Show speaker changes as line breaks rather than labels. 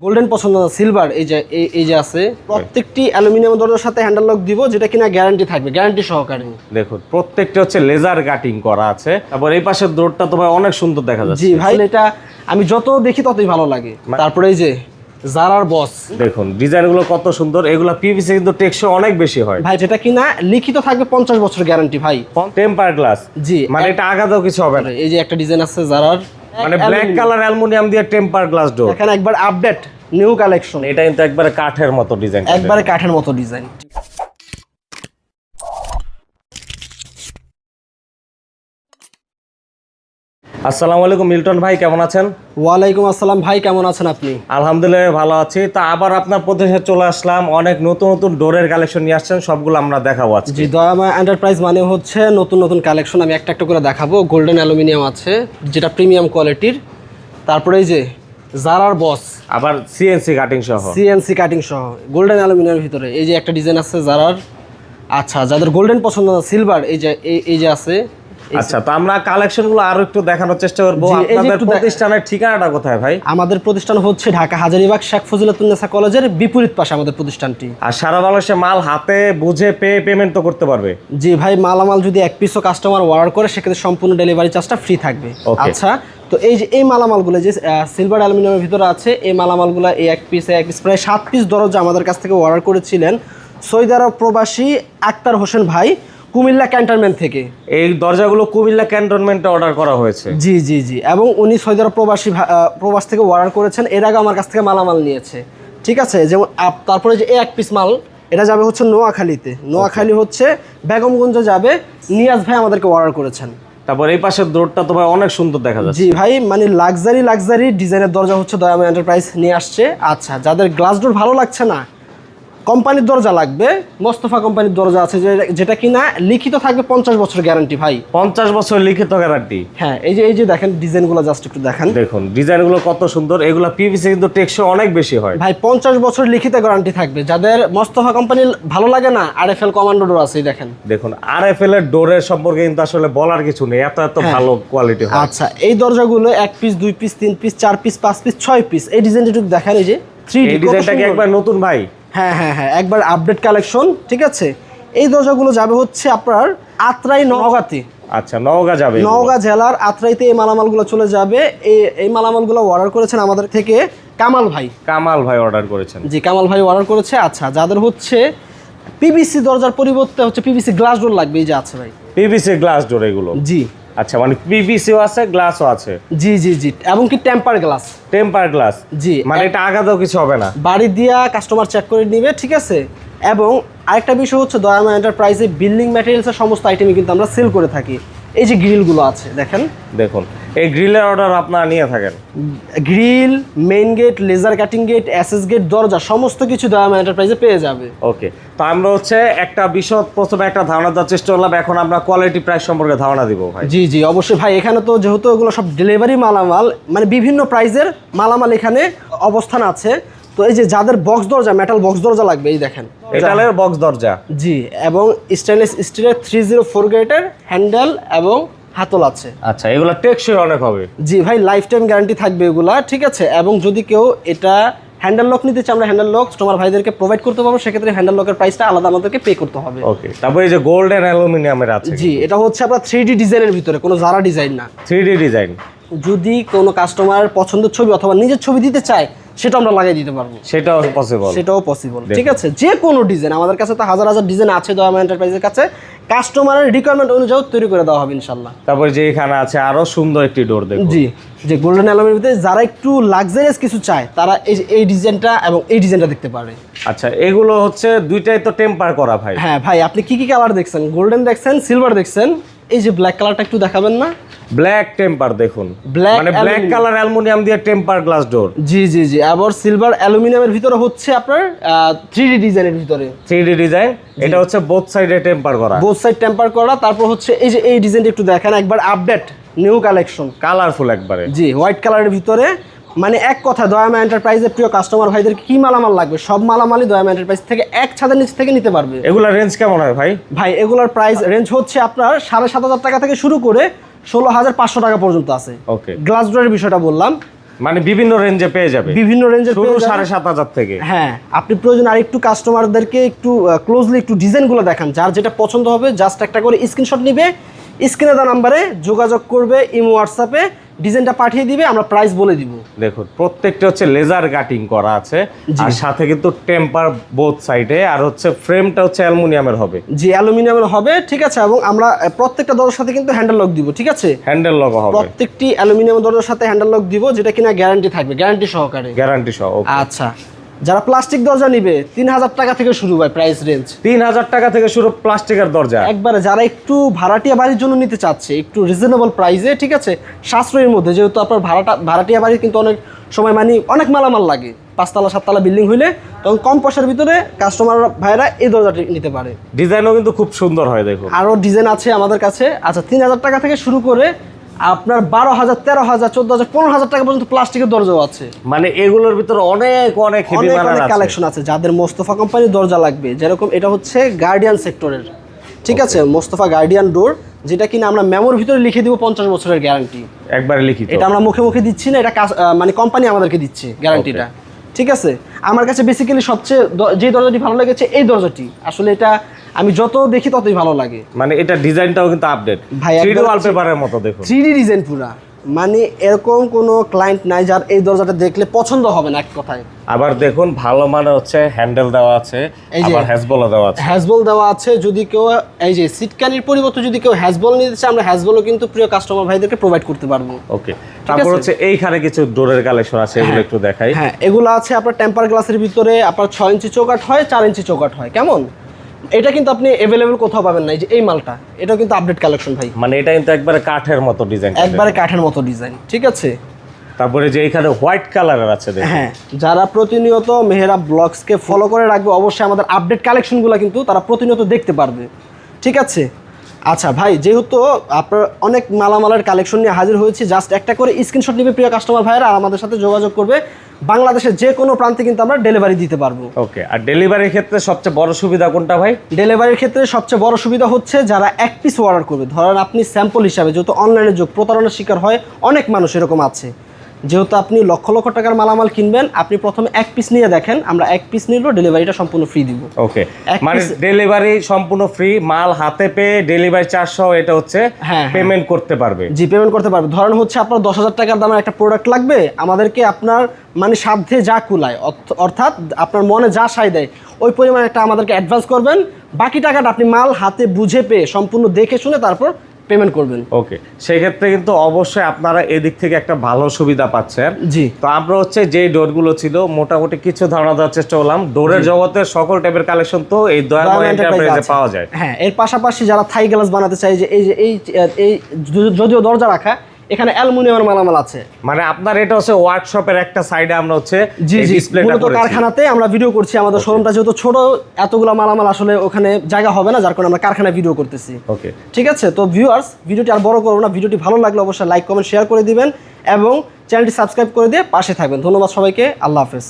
Golden পছন্দ না silver এই যে এই- যে আছে প্রত্যেকটি অ্যালুমিনিয়াম দরজার সাথে হ্যান্ডেল লক দিব যেটা কিনা গ্যারান্টি থাকবে গ্যারান্টি সহকারে
দেখুন প্রত্যেকটা হচ্ছে লেজার কাটিং করা আছে তারপর এই পাশের ডোরটা তো ভাই অনেক সুন্দর দেখা যাচ্ছে।
জি ভাই এটা আমি যত দেখি ততই ভালো লাগে। তারপরে এই যে জারার বস
দেখুন ডিজাইনগুলো কত সুন্দর এগুলো পিভিসি কিন্তু টেকসই অনেক বেশি হয়।
ভাই যেটা কিনা লিখিত থাকবে পঞ্চাশ বছর গ্যারান্টি ভাই।
টেম্পার গ্লাস
জি
মানে এটা আগাতেও কিছু হবে না।
এই যে একটা ডিজাইন আছে জারার
মানে ব্ল্যাক কালার অ্যালুমিনিয়াম দিয়ে টেম্পার গ্লাস ডোর
এখানে একবার আপডেট নিউ কালেকশন
এটা কিন্তু একবারে কাঠের মতো ডিজাইন
একবারে কাঠের মতো ডিজাইন
আসসালামু আলাইকুম মিল্টন ভাই কেমন আছেন?
ওয়ালাইকুম আসসালাম ভাই কেমন আছেন আপনি?
আলহামদুলিল্লাহ ভালো আছি। তা আবার আপনার প্রদেশে চলে আসলাম। অনেক নতুন নতুন ডোরের কালেকশন নিয়ে আসছেন সবগুলো আমরা দেখাবো আজকে।
জি দয়াময় এন্টারপ্রাইজ মানে হচ্ছে নতুন নতুন কালেকশন আমি একটা একটা করে দেখাবো। গোল্ডেন অ্যালুমিনিয়াম আছে যেটা প্রিমিয়াম কোয়ালিটির তারপরে এই যে জারার বস
আবার সিএনসি কাটিং সহ।
সিএনসি কাটিং সহ। গোল্ডেন অ্যালুমিনিয়ামের ভিতরে। এই যে একটা ডিজাইন আছে জারার আচ্ছা যাদের গোল্ডেন পছন্দ না সিলভার এই যে এই- যে আছে
আচ্ছা তো আমরা কালেকশনগুলো আরও একটু দেখানোর চেষ্টা করব। আপনাদের প্রতিষ্ঠানের ঠিকানাটা কোথায় ভাই?
আমাদের প্রতিষ্ঠান হচ্ছে ঢাকা হাজারিবাগ শেখ ফজিলাতুন্নেসা কলেজের বিপরীত পাশে আমাদের প্রতিষ্ঠানটি।
আর সারা বাংলাদেশে মাল হাতে বুঝে পেয়ে পেমেন্ট তো করতে পারবে।
জি ভাই মালামাল যদি এক পিসও কাস্টমার অর্ডার করে সেক্ষেত্রে সম্পূর্ণ ডেলিভারি চার্জটা ফ্রি থাকবে। আচ্ছা তো এই যে এই মালামালগুলো যে সিলভার অ্যালুমিনিয়ামের ভিতরে আছে এই মালামালগুলো এই এক পিস এক পিস প্রায় সাত পিস দরজা আমাদের কাছ থেকে অর্ডার করেছিলেন। সৌদি আরব প্রবাসী আক্তার হোসেন ভাই কুমিল্লা ক্যান্টনমেন্ট থেকে।
এই দরজাগুলো কুমিল্লা ক্যান্টনমেন্টে অর্ডার করা হয়েছে।
জি জি জি। এবং উনি সৌদি আরব প্রবাসী প্রবাস থেকে অর্ডার করেছেন। এর আগে আমার কাছ থেকে মালামাল নিয়েছে। ঠিক আছে? যেমন তারপরে যে এক পিস মাল এটা যাবে হচ্ছে নোয়াখালীতে। নোয়াখালী হচ্ছে বেগমগঞ্জ যাবে। নিয়াজ ভাই আমাদেরকে অর্ডার করেছেন।
তারপর এই পাশের ডোরটা তো ভাই অনেক সুন্দর দেখা যাচ্ছে।
জি ভাই মানে লাক্সারি লাক্সারি ডিজাইনের দরজা হচ্ছে দয়াময় এন্টারপ্রাইজ নিয়ে আসছে। আচ্ছা যাদের গ্লাস ডোর ভালো লাগছে না কোম্পানির দরজা লাগবে মোস্তফা কোম্পানির দরজা আছে যেটা কিনা লিখিত থাকবে পঞ্চাশ বছর গ্যারান্টি ভাই।
পঞ্চাশ বছর লিখিত গ্যারান্টি
হ্যাঁ এই যে এই যে দেখেন ডিজাইনগুলো জাস্ট একটু দেখেন।
দেখুন ডিজাইনগুলো কত সুন্দর। এগুলো পিভিসি কিন্তু টেকসই অনেক বেশি হয়।
ভাই পঞ্চাশ বছর লিখিত গ্যারান্টি থাকবে। যাদের মোস্তফা কোম্পানি ভালো লাগে না আর এফ এল কমান্ডো ডোর আছে এই দেখেন।
দেখুন আর এফ এল এর ডোরের সম্পর্কে কিন্তু আসলে বলার কিছু নেই। এত এত
হ্যাঁ।
ভালো কোয়ালিটি হয়।
আচ্ছা এই দরজাগুলো এক পিস দুই পিস তিন পিস চার পিস পাঁচ পিস ছয় পিস এই ডিজাইনটা একটু দেখেন এই যে থ্রি
এই ডিজাইনটা কি একবার নতুন ভাই?
হ্যাঁ হ্যাঁ হ্যাঁ একবার আপডেট কালেকশন ঠিক আছে? এই দরজাগুলো যাবে হচ্ছে আপনার আত্রাই নওগাঁতে
আচ্ছা নওগাঁ যাবে।
নওগাঁ জেলার আত্রাইতে এই মালামালগুলো চলে যাবে। এই এই মালামালগুলো অর্ডার করেছেন আমাদের থেকে কামাল ভাই।
কামাল ভাই অর্ডার করেছেন।
জি কামাল ভাই অর্ডার করেছে। আচ্ছা যাদের হচ্ছে পিভিসি দরজার পরিবর্তে হচ্ছে পিভিসি গ্লাস ডোর লাগবে এই যে আছে ভাই।
পিভিসি গ্লাস ডোর এগুলো।
জি।
আচ্ছা মানে পিভিসিও আছে গ্লাসও আছে।
জি জি জি। এবং কি টেম্পার গ্লাস?
Temper glass.
জি।
মানে এটা আগাতেও কিছু হবে না।
বাড়ি দিয়া কাস্টমার চেক করে নেবে ঠিক আছে? এবং আরেকটা বিষয় হচ্ছে দয়ামা এন্টারপ্রাইজে বিল্ডিং ম্যাটেরিয়ালসের সমস্ত আইটেমই কিন্তু আমরা সেল করে থাকি। এই যে গ্রিলগুলো আছে দেখেন।
দেখুন এই গ্রিলের অর্ডার আপনারা নিয়ে থাকেন।
Grill main gate laser cutting gate assess gate দরজা সমস্ত কিছু দয়ামা এন্টারপ্রাইজে পেয়ে যাবে।
ওকে তো আমরা হচ্ছে একটা বিশদ প্রথমে একটা ধারণা দেওয়ার চেষ্টা করলাম এখন আমরা কোয়ালিটি প্রাইস সম্পর্কে ধারণা দিব ভাই।
জি জি অবশ্যই ভাই এখানে তো যেহেতু এগুলো সব ডেলিভারি মালামাল মানে বিভিন্ন প্রাইজের মালামাল এখানে অবস্থান আছে। তো এই যে যাদের বক্স দরজা মেটাল বক্স দরজা লাগবে এই দেখেন।
এটা বক্স দরজা।
জি এবং স্টেনলেস স্টিলের থ্রি জিরো ফোর গ্রেটের হ্যান্ডেল এবং হাতল আছে।
আচ্ছা এগুলো টেকসই অনেক হবে।
জি ভাই লাইফ টাইম গ্যারান্টি থাকবে এগুলা ঠিক আছে? এবং যদি কেউ এটা হ্যান্ডেল লক নিতে চায় আমরা হ্যান্ডেল লক তোমার ভাইদেরকে প্রোভাইড করতে পারব সেক্ষেত্রে হ্যান্ডেল লকের প্রাইসটা আলাদা আমাদেরকে পে করতে হবে।
ওকে তারপরে এই যে গোল্ড গোল্ডেন অ্যালুমিনিয়ামের আছে।
জি এটা হচ্ছে আপনার থ্রি ডি ডিজাইনের ভিতরে কোনো জারা ডিজাইন না।
থ্রি ডি ডিজাইন
যদি কোনো কাস্টমার পছন্দের ছবি অথবা নিজের ছবি দিতে চায় সেটা আমরা লাগিয়ে দিতে পারব।
সেটাও পসিবল
সেটাও পসিবল ঠিক আছে? যে কোনো ডিজাইন আমাদের কাছে তো হাজার হাজার ডিজাইন আছে দয়ামা এন্টারপ্রাইজের কাছে। কাস্টমারের রিকোয়ারমেন্ট অনুযায়ী তৈরি করে দেওয়া হবে ইনশাল্লাহ
তারপরে যে এখানে আছে আরও সুন্দর একটি ডোর দেখুন।
জি যে গোল্ডেন অ্যালমের ভিতরে যারা একটু লাক্সারিয়াস কিছু চায় তারা এই এই ডিজাইনটা এবং এই ডিজাইনটা দেখতে পারে।
আচ্ছা এগুলো হচ্ছে দুইটাই তো টেম্পার করা ভাই।
হ্যাঁ ভাই আপনি কি কি কালার দেখছেন? গোল্ডেন দেখছেন সিলভার দেখছেন? এই যে ব্ল্যাক কালারটা একটু দেখাবেন না?
ব্ল্যাক টেম্পার দেখুন।
Black
মানে ব্ল্যাক কালার অ্যালুমিনিয়াম দিয়ে টেম্পার গ্লাস ডোর
জি জি জি। আবার সিলভার অ্যালুমিনিয়ামের ভিতরে হচ্ছে আপনার থ্রি ডি ডিজাইনের ভিতরে।
থ্রি ডি ডিজাইন এটা হচ্ছে বোথ সাইডে টেম্পার করা।
বোথ সাইড টেম্পার করা তারপর হচ্ছে এই যে এই ডিজাইনটা একটু দেখেন একবার আপডেট নিউ কালেকশন
কালারফুল একবারে।
জি হোয়াইট কালারের ভিতরে মানে এক কথা দয়ামা এন্টারপ্রাইজের প্রিয় কাস্টমার ভাইদের কি মালামাল লাগবে? সব মালামালই দয়ামা এন্টারপ্রাইজ থেকে এক ছাদের নিচ থেকে নিতে পারবে।
এগুলা রেঞ্জ কেমন হয় ভাই?
ভাই এগুলোর প্রাইস রেঞ্জ হচ্ছে আপনার সাড়ে সাত হাজার টাকা থেকে শুরু করে ষোলো হাজার পাঁচশো টাকা পর্যন্ত আছে।
ওকে
গ্লাস ডোরের বিষয়টা বললাম।
মানে বিভিন্ন রেঞ্জে পেয়ে যাবে।
বিভিন্ন রেঞ্জের
শুরু সাড়ে সাত হাজার থেকে।
হ্যাঁ আপনি প্রয়োজন আর একটু কাস্টমারদেরকে একটু ক্লোজলি একটু ডিজাইনগুলো দেখান। যার যেটা পছন্দ হবে জাস্ট একটা করে স্ক্রিনশট নিবে। স্ক্রিনে দেওয়া নাম্বারে যোগাযোগ করবে ইমো হোয়াটসঅ্যাপে ডিজাইনটা পাঠিয়ে দিবে আমরা প্রাইস বলে দিব।
দেখুন প্রত্যেকটা হচ্ছে লেজার কাটিং করা আছে আর সাথে কিন্তু টেম্পার বোথ সাইডে আর হচ্ছে ফ্রেমটা হচ্ছে অ্যালুমিনিয়ামের হবে।
যে অ্যালুমিনিয়ামের হবে ঠিক আছে এবং আমরা প্রত্যেকটা দরজার সাথে কিন্তু হ্যান্ডেল লক দিব ঠিক আছে?
হ্যান্ডেল লক হবে।
প্রত্যেকটি অ্যালুমিনিয়াম দরজার সাথে হ্যান্ডেল লক দিব যেটা কিনা গ্যারান্টি থাকবে গ্যারান্টি সহকারে।
গ্যারান্টি সহ
আচ্ছা। যারা প্লাস্টিক দরজা নিবে তিন হাজার টাকা থেকে শুরু হয় প্রাইস রেঞ্জ
তিন হাজার টাকা থেকে শুরু প্লাস্টিকের দরজা।
একবারে যারা একটু ভাড়াটিয়া বাড়ির জন্য নিতে চাচ্ছে একটু রিজনেবল প্রাইসে ঠিক আছে? সাশ্রয়ের মধ্যে যেহেতু আপনার ভাড়াটা ভাড়াটিয়া বাড়ি কিন্তু অনেক সময় মানে অনেক মালামাল লাগে। পাঁচতলা সাততলা বিল্ডিং হইলে তখন কম পয়সার ভিতরে কাস্টমার ভাইরা এই দরজাটি নিতে পারে।
ডিজাইনও কিন্তু খুব সুন্দর হয় দেখুন।
আরও ডিজাইন আছে আমাদের কাছে। আচ্ছা তিন হাজার টাকা থেকে শুরু করে আপনার বারো হাজার তেরো হাজার চোদ্দ হাজার পনেরো হাজার টাকা পর্যন্ত প্লাস্টিকের দরজাও আছে।
মানে এগুলোর ভিতরে অনেক অনেক
কালেকশন আছে। যাদের মোস্তফা কোম্পানির দরজা লাগবে যেরকম এটা হচ্ছে গার্ডিয়ান সেক্টরের ঠিক আছে? মোস্তফা গার্ডিয়ান ডোর যেটা কিনা আমরা মেমোর ভিতরে লিখে দিব পঞ্চাশ বছরের গ্যারান্টি
একবারে লিখিত।
এটা আমরা মুখে মুখে দিচ্ছি না এটা কাজ- মানে কোম্পানি আমাদেরকে দিচ্ছে গ্যারান্টিটা ঠিক আছে? আমার কাছে বেসিক্যালি সবচেয়ে যে দরজাটি ভালো লেগেছে এই দরজাটি। আসলে এটা আমি যত দেখি ততই ভালো লাগে।
মানে এটা ডিজাইনটাও কিন্তু আপডেট
ভাই,
থ্রি
একবার
ওয়ালপেপারের মতো দেখুন।
থ্রি ডিজাইন পুরা। মানে এরকম কোনো ক্লায়েন্ট নাই যার এই দরজাটা দেখলে পছন্দ হবে না এক কথায়।
আবার দেখুন ভালো মানে হচ্ছে হ্যান্ডেল দেওয়া আছে আবার হ্যাজবলও দেওয়া আছে।
হ্যাজবল দেওয়া আছে যদি কেউ এই যে সিটকানির পরিবর্তে যদি কেউ হ্যাজবল নিতে চায় আমরা হ্যাজবলও কিন্তু প্রিয় কাস্টমার ভাইদেরকে প্রোভাইড করতে পারব।
ওকে তারপর হচ্ছে এইখানে কিছু ডোরের কালেকশন আছে এগুলো একটু দেখাই।
হ্যাঁ এগুলো আছে আপনার টেম্পার গ্লাসের ভিতরে আপনার ছয় ইঞ্চি চৌকাট হয় চার ইঞ্চি চৌকাট হয় কেমন? এটা কিন্তু আপনি অ্যাভেলেবল কোথাও পাবেন না এই যে এই মালটা এটা কিন্তু আপডেট কালেকশন ভাই।
মানে এটা কিন্তু একবারে কাঠের মতো ডিজাইন
একবারে কাঠের মতো ডিজাইন ঠিক আছে?
তারপরে যে এখানে হোয়াইট কালারের আছে দেখুন।
হ্যাঁ যারা প্রতিনিয়ত মেহেরা ব্লগসকে ফলো করে রাখবে অবশ্যই আমাদের আপডেট কালেকশনগুলো কিন্তু তারা প্রতিনিয়ত দেখতে পারবে ঠিক আছে? আচ্ছা ভাই যেহেতু আপনার অনেক মালামালের কালেকশন নিয়ে হাজির হয়েছি জাস্ট একটা করে স্ক্রিনশট নেবে প্রিয় কাস্টমার ভাইরা আর আমাদের সাথে যোগাযোগ করবে। বাংলাদেশের যে কোনো প্রান্তে কিন্তু আমরা ডেলিভারি দিতে পারব।
ওকে আর ডেলিভারির ক্ষেত্রে সবচেয়ে বড় সুবিধা কোনটা ভাই?
ডেলিভারির ক্ষেত্রে সবচেয়ে বড় সুবিধা হচ্ছে যারা এক পিস অর্ডার করবে। ধরেন আপনি স্যাম্পল হিসাবে যেহেতু অনলাইনে যোগ প্রতারণার শিকার হয় অনেক মানুষ এরকম আছে। যেহেতু আপনি লক্ষ লক্ষ টাকার মালামাল কিনবেন আপনি প্রথমে এক পিস নিয়ে দেখেন আমরা এক পিস নিলেও ডেলিভারিটা সম্পূর্ণ ফ্রি দিব।
ওকে মানে ডেলিভারি সম্পূর্ণ ফ্রি মাল হাতে পেয়ে ডেলিভারি চার্জ সহ এটা হচ্ছে
হ্যাঁ, হ্যাঁ।
পেমেন্ট করতে পারবে।
জি পেমেন্ট করতে পারবে। ধরেন হচ্ছে আপনার দশ হাজার টাকার দামের একটা প্রোডাক্ট লাগবে আমাদেরকে আপনার মানে সাধ্যে যা কুলায় অর্থাৎ আপনার মনে যা সাই দেয় ওই পরিমাণে একটা আমাদেরকে অ্যাডভান্স করবেন। বাকি টাকাটা আপনি মাল হাতে বুঝে পেয়ে সম্পূর্ণ দেখে শুনে তারপর পেমেন্ট করবেন।
ওকে সেক্ষেত্রে কিন্তু অবশ্যই আপনারা এদিক থেকে একটা ভালো সুবিধা পাচ্ছেন।
জি।
তো আমরা হচ্ছে যে ডোরগুলো ছিল মোটামুটি কিছু ধারণা দেওয়ার চেষ্টা করলাম। ডোরের জগতে সকল টাইপের কালেকশন তো এই
দয়াল
এন্টারপ্রাইজে পাওয়া যায়।
হ্যাঁ এর পাশাপাশি যারা থাই গ্লাস বানাতে চায় যে এই যে এই এই যদিও দরজা রাখা এখানে অ্যালুমিনিয়ামের মালামাল আছে।
মানে আপনার এটা হচ্ছে ওয়ার্কশপের একটা সাইডে আমরা হচ্ছে
জি জি মূলত কারখানাতে আমরা ভিডিও করছি। আমাদের শোরুমটা যেহেতু ছোট এতগুলো মালামাল আসলে ওখানে জায়গা হবে না যার কারণে আমরা কারখানায় ভিডিও করতেছি।
ওকে
ঠিক আছে? তো ভিউয়ার্স ভিডিওটি আর বড় করব না। ভিডিওটি ভালো লাগলে অবশ্যই লাইক কমেন্ট শেয়ার করে দিবেন এবং চ্যানেলটি সাবস্ক্রাইব করে দিয়ে পাশে থাকবেন। ধন্যবাদ সবাইকে। আল্লাহ হাফেজ।